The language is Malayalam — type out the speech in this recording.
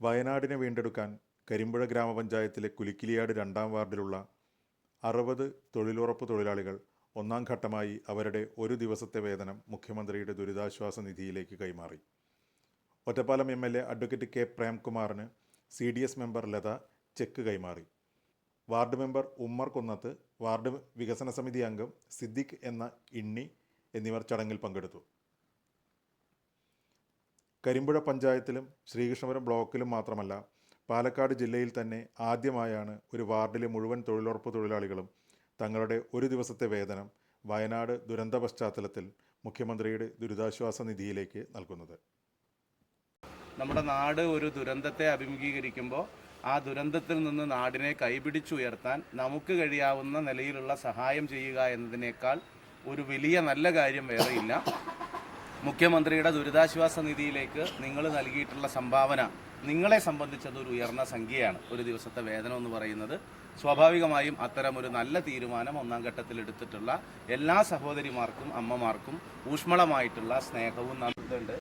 വയനാടിനെ വീണ്ടെടുക്കാൻ കരിമ്പുഴ ഗ്രാമപഞ്ചായത്തിലെ കുലിക്കിലിയാട് രണ്ടാം വാർഡിലുള്ള അറുപത് തൊഴിലുറപ്പ് തൊഴിലാളികൾ ഒന്നാം ഘട്ടമായി അവരുടെ ഒരു ദിവസത്തെ വേതനം മുഖ്യമന്ത്രിയുടെ ദുരിതാശ്വാസ നിധിയിലേക്ക് കൈമാറി. Ottapalam M L A advocate K പ്രേംകുമാറിന് C D S member Latha cheque കൈമാറി. Ward member Ummer Kunnath ward വികസന സമിതി അംഗം സിദ്ദിഖ് എന്ന ഇണ്ണി എന്നിവർ ചടങ്ങിൽ പങ്കെടുത്തു. കരിമ്പുഴ പഞ്ചായത്തിലും ശ്രീകൃഷ്ണപുരം ബ്ലോക്കിലും മാത്രമല്ല പാലക്കാട് ജില്ലയിൽ തന്നെ ആദ്യമായാണ് ഒരു വാർഡിലെ മുഴുവൻ തൊഴിലുറപ്പ് തൊഴിലാളികളും തങ്ങളുടെ ഒരു ദിവസത്തെ വേതനം വയനാട് ദുരന്ത പശ്ചാത്തലത്തിൽ മുഖ്യമന്ത്രിയുടെ ദുരിതാശ്വാസ നിധിയിലേക്ക് നൽകുന്നത്. നമ്മുടെ നാട് ഒരു ദുരന്തത്തെ അഭിമുഖീകരിക്കുമ്പോൾ ആ ദുരന്തത്തിൽ നിന്ന് നാടിനെ കൈപിടിച്ചുയർത്താൻ നമുക്ക് കഴിയാവുന്ന നിലയിലുള്ള സഹായം ചെയ്യുക എന്നതിനേക്കാൾ ഒരു വലിയ നല്ല കാര്യം വേറെയില്ല. മുഖ്യമന്ത്രിയുടെ ദുരിതാശ്വാസ നിധിയിലേക്ക് നിങ്ങൾ നൽകിയിട്ടുള്ള സംഭാവന നിങ്ങളെ സംബന്ധിച്ചത് ഒരു ഉയർന്ന സംഖ്യയാണ്. ഒരു ദിവസത്തെ വേതനം എന്ന് പറയുന്നത് സ്വാഭാവികമായും അത്തരം ഒരു നല്ല തീരുമാനം ഒന്നാം ഘട്ടത്തിൽ എടുത്തിട്ടുള്ള എല്ലാ സഹോദരിമാർക്കും അമ്മമാർക്കും ഊഷ്മളമായിട്ടുള്ള സ്നേഹവും നന്ദിയുണ്ട്